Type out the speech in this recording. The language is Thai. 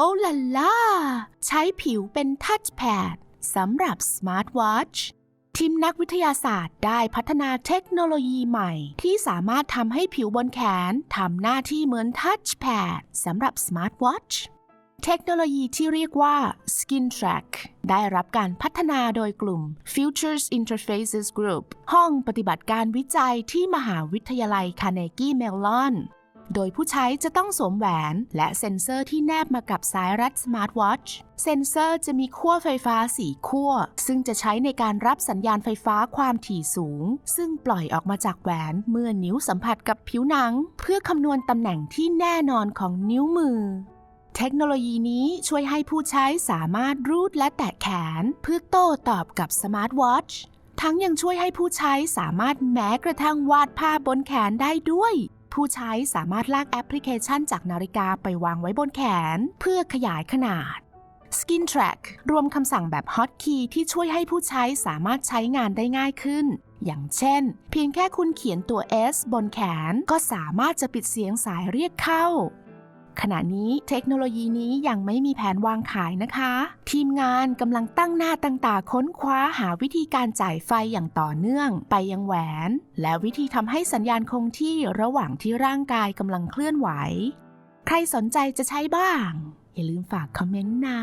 โอ้ล่ะล่า ใช้ผิวเป็นทัชแพดสำหรับสมาร์ทวอทช์ทีมนักวิทยาศาสตร์ได้พัฒนาเทคโนโลยีใหม่ ที่สามารถทำให้ผิวบนแขนทำหน้าที่เหมือนทัชแพดสำหรับสมาร์ทวอทช์เทคโนโลยีที่เรียกว่า Skin Track ได้รับการพัฒนาโดยกลุ่ม Futures Interfaces Group ห้องปฏิบัติการวิจัยที่มหาวิทยาลัยคาร์เนกีเมลลอน โดยผู้ใช้จะต้องสวมแหวนและเซ็นเซอร์ที่แนบมากับสายรัดสมาร์ทวอทช์เซ็นเซอร์จะมีขั้วไฟฟ้าสีขั้ว ซึ่งจะใช้ในการรับสัญญาณไฟฟ้าความถี่สูง ซึ่งปล่อยออกมาจากแหวนเมื่อนิ้วสัมผัสกับผิวหนัง เพื่อคำนวณตำแหน่งที่แน่นอนของนิ้วมือเทคโนโลยีนี้ช่วยให้ผู้ใช้สามารถรูดและแตะแขน เพื่อโต้ตอบกับสมาร์ทวอทช์ทั้งยังช่วยให้ผู้ใช้สามารถแม้กระทั่งวาดภาพบนแขนได้ด้วย ผู้ใช้สามารถลากแอปพลิเคชันจากนาฬิกาไปวางไว้บนแขน เพื่อขยายขนาด Skin Track รวมคำสั่งแบบ Hotkey ที่ช่วยให้ผู้ใช้สามารถใช้งานได้ง่ายขึ้น อย่างเช่น เพียงแค่คุณเขียนตัว S บนแขน ก็สามารถจะปิดเสียงสายเรียกเข้า ขณะนี้เทคโนโลยีนี้ยังไม่มีแผนวางขายนะคะ ทีมงานกำลังตั้งหน้าตั้งตาค้นคว้าหาวิธีการจ่ายไฟอย่างต่อเนื่อง ไปยังแหวน และวิธีทำให้สัญญาณคงที่ระหว่างที่ร่างกายกำลังเคลื่อนไหว ใครสนใจจะใช้บ้าง อย่าลืมฝากคอมเมนต์นะ